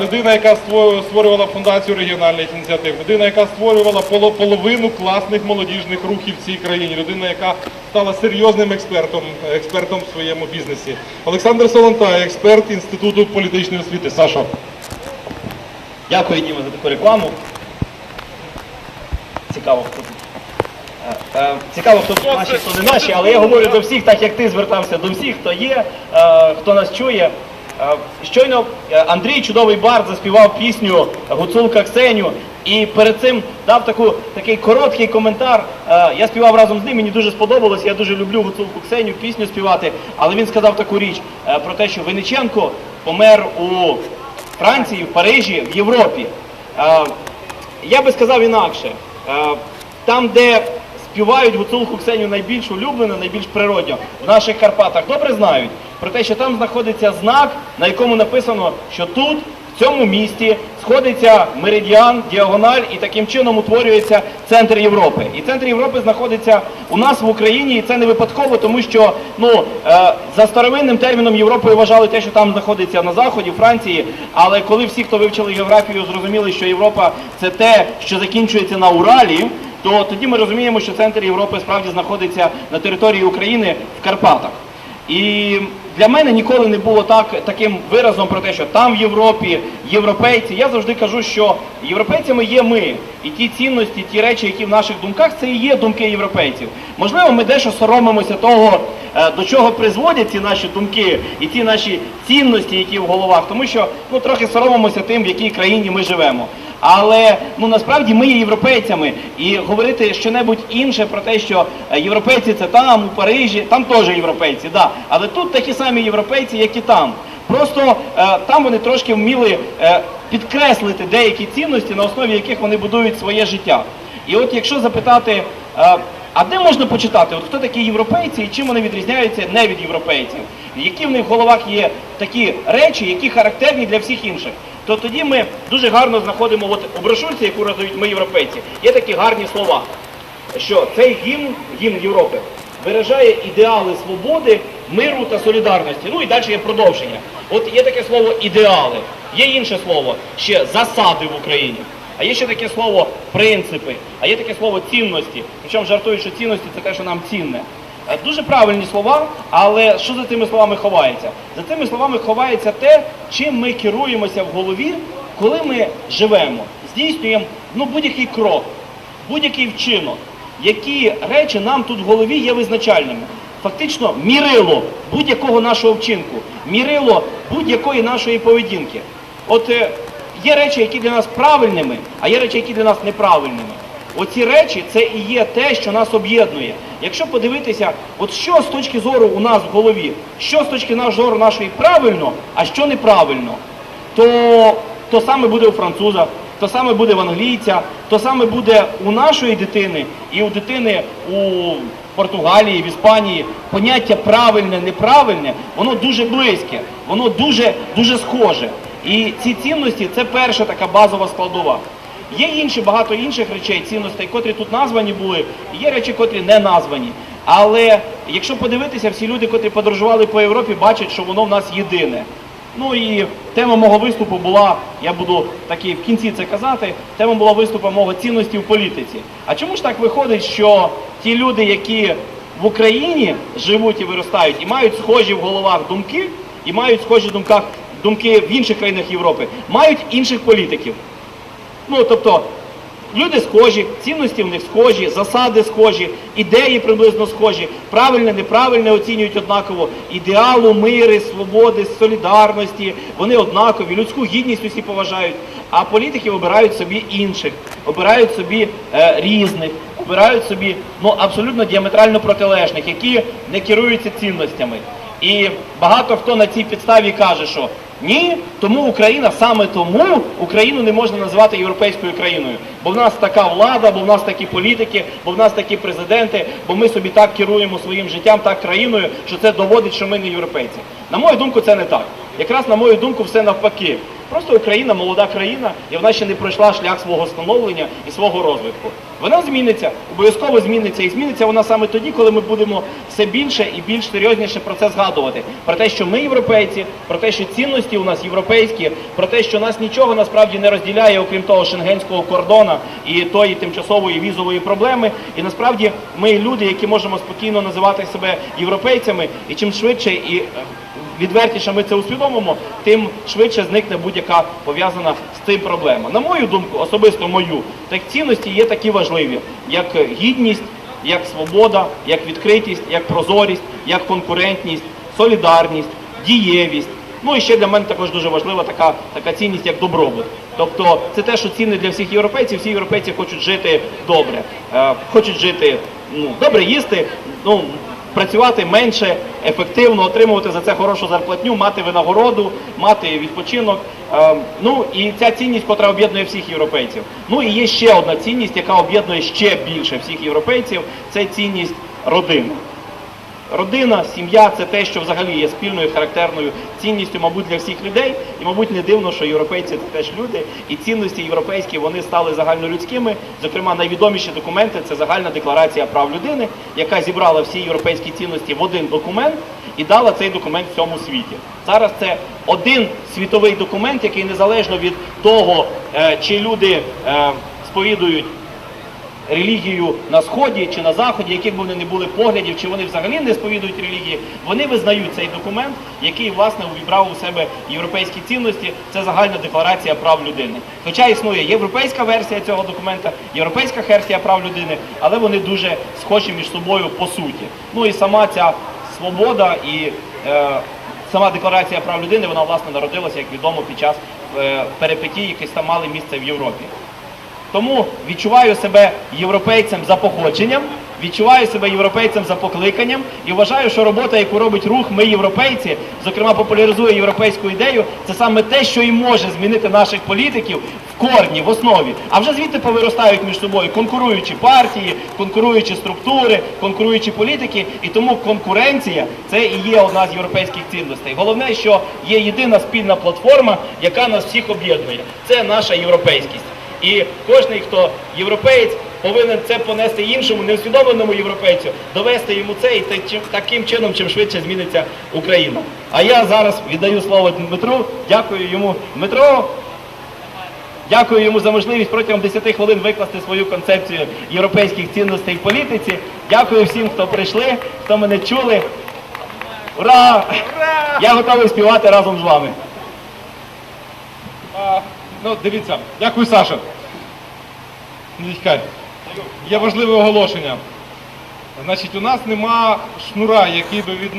Людина, яка створювала фундацію регіональних ініціатив, людина, яка створювала половину класних молодіжних рухів в цій країні, людина, яка стала серйозним експертом, експертом в своєму бізнесі. Олександр Солонтай, експерт Інституту політичної освіти. Сашо. Дякую, Діма, за таку рекламу. Цікаво, хто тут. Е, е, Цікаво, хто наші, хто не наші, але я говорю до всіх, так як ти звертався до всіх, хто є, е, хто нас чує. Е, Щойно е, Андрій чудовий бард заспівав пісню Гуцулка Ксеню і перед цим дав таку, такий короткий коментар. Е, Я співав разом з ним, мені дуже сподобалось, я дуже люблю Гуцулку Ксеню, пісню співати, але він сказав таку річ про те, що Винниченко помер у Франції, в Парижі, в Європі. Я би сказав інакше. Там, де співають гуцулку Ксеню найбільш улюблено, найбільш природньо, в наших Карпатах добре знають про те, що там знаходиться знак, на якому написано, що тут, в цьому місті, сходиться меридіан, діагональ, і таким чином утворюється центр Європи. І центр Європи знаходиться у нас в Україні, і це не випадково, тому що ну е, за старовинним терміном Європою вважали те, що там знаходиться на заході, Франції. Але коли всі, хто вивчили географію, зрозуміли, що Європа це те, що закінчується на Уралі. То тоді ми розуміємо, що центр Європи справді знаходиться на території України в Карпатах. І для мене ніколи не було так, таким виразом про те, що там в Європі європейці. Я завжди кажу, що європейцями є ми. І ті цінності, ті речі, які в наших думках, це і є думки європейців. Можливо, ми дещо соромимося того, е, до чого призводять ці наші думки і ті наші цінності, які в головах, тому що ну трохи соромимося тим, в якій країні ми живемо. Але ну насправді ми є європейцями, і говорити щонебудь інше про те, що е, європейці це там, у Парижі, там теж європейці, да. Але тут такі самі європейці, як і там. Просто е, там вони трошки вміли е, підкреслити деякі цінності, на основі яких вони будують своє життя. І от якщо запитати, е, а де можна почитати, от хто такі європейці і чим вони відрізняються не від європейців, які в них в головах є такі речі, які характерні для всіх інших, то тоді ми дуже гарно знаходимо от у брошурці, яку роздають ми європейці, є такі гарні слова, що цей гімн, гімн Європи, виражає ідеали свободи, миру та солідарності. Ну і далі є продовження. От є таке слово ідеали, є інше слово ще засади в Україні. А є ще таке слово принципи, а є таке слово цінності. Причому жартують, що цінності це те, що нам цінне. Е, Дуже правильні слова, але що за цими словами ховається? За цими словами ховається те, чим ми керуємося в голові, коли ми живемо, здійснюємо ну, будь-який крок, будь-який вчинок, які речі нам тут в голові є визначальними. Фактично, мірило будь-якого нашого вчинку, мірило будь-якої нашої поведінки. От е, є речі, які для нас правильними, а є речі, які для нас неправильними. Оці речі це і є те, що нас об'єднує. Якщо подивитися, от що з точки зору у нас в голові, що з точки зору нашої правильно, а що неправильно, то, то саме буде у француза, то саме буде в англійця, то саме буде у нашої дитини і у дитини у Португалії, в Іспанії. Поняття правильне, неправильне, воно дуже близьке, воно дуже, дуже схоже. І ці цінності це перша така базова складова. Є інші багато інших речей, цінностей, котрі тут названі були, є речі, котрі не названі. Але якщо подивитися, всі люди, котрі подорожували по Європі, бачать, що воно в нас єдине. Ну і тема мого виступу була, я буду таки в кінці це казати, тема була виступу мого цінності в політиці. А чому ж так виходить, що ті люди, які в Україні живуть і виростають, і мають схожі в головах думки, і мають схожі думках думки в інших країнах Європи, мають інших політиків? Ну, тобто, люди схожі, цінності в них схожі, засади схожі, ідеї приблизно схожі, правильне, неправильне оцінюють однаково, ідеалу, мири, свободи, солідарності, вони однакові, людську гідність усі поважають. А політики обирають собі інших, обирають собі е, різних, обирають собі ну, абсолютно діаметрально протилежних, які не керуються цінностями. І багато хто на цій підставі каже, що ні, тому Україна саме тому Україну не можна називати європейською країною, бо в нас така влада, бо в нас такі політики, бо в нас такі президенти, бо ми собі так керуємо своїм життям, так країною, що це доводить, що ми не європейці. На мою думку, це не так. Якраз на мою думку, все навпаки. Просто Україна молода країна, і вона ще не пройшла шлях свого становлення і свого розвитку. Вона зміниться, обов'язково зміниться, і зміниться вона саме тоді, коли ми будемо все більше і більш серйозніше про це згадувати. Про те, що ми європейці, про те, що цінності у нас європейські, про те, що нас нічого насправді не розділяє, окрім того шенгенського кордона і тої тимчасової візової проблеми. І насправді ми люди, які можемо спокійно називати себе європейцями, і чим швидше і е, відвертіше ми це усвідомимо, тим швидше зникне будь-яка пов'язана з цим проблема. На мою думку, особисто мою, так цінності є такі важливі, як гідність, як свобода, як відкритість, як прозорість, як конкурентність, солідарність, дієвість. Ну і ще для мене також дуже важлива така, така цінність, як добробут. Тобто це те, що цінне для всіх європейців. Всі європейці хочуть жити добре, е, хочуть жити ну, добре їсти, ну працювати менше, ефективно, отримувати за це хорошу зарплатню, мати винагороду, мати відпочинок. Е, ну і ця цінність, котра об'єднує всіх європейців. Ну і є ще одна цінність, яка об'єднує ще більше всіх європейців. Це цінність родини. Родина, сім'я це те, що взагалі є спільною характерною цінністю, мабуть, для всіх людей. І, мабуть, не дивно, що європейці це теж люди, і цінності європейські вони стали загальнолюдськими. Зокрема, найвідоміші документи це загальна декларація прав людини, яка зібрала всі європейські цінності в один документ і дала цей документ всьому світі. Зараз це один світовий документ, який незалежно від того, е, чи люди е, сповідують релігію на сході чи на заході, яких би вони не були поглядів, чи вони взагалі не сповідують релігії, вони визнають цей документ, який власне увібрав у себе європейські цінності. Це загальна декларація прав людини. Хоча існує європейська версія цього документа, європейська версія прав людини, але вони дуже схожі між собою по суті. Ну і сама ця свобода і е, сама декларація прав людини, вона власне народилася, як відомо, під час е, перипетій, які там мали місце в Європі. Тому відчуваю себе європейцем за походженням, відчуваю себе європейцем за покликанням і вважаю, що робота, яку робить рух Ми європейці, зокрема популяризує європейську ідею, це саме те, що і може змінити наших політиків в корні, в основі. А вже звідти повиростають між собою конкуруючі партії, конкуруючі структури, конкуруючі політики. І тому конкуренція це і є одна з європейських цінностей. Головне, що є єдина спільна платформа, яка нас всіх об'єднує. Це наша європейськість. І кожен, хто європеєць, повинен це понести іншому, неусвідомленому європейцю, довести йому це і та- таким чином, чим швидше зміниться Україна. А я зараз віддаю слово Дмитру. Дякую йому, Дмитро. Дякую йому за можливість протягом 10 хвилин викласти свою концепцію європейських цінностей в політиці. Дякую всім, хто прийшли, хто мене чули. Ура! Я готовий співати разом з вами. Ну, дивіться, дякую, Саша. Є важливе оголошення. Значить, у нас нема шнура, який би від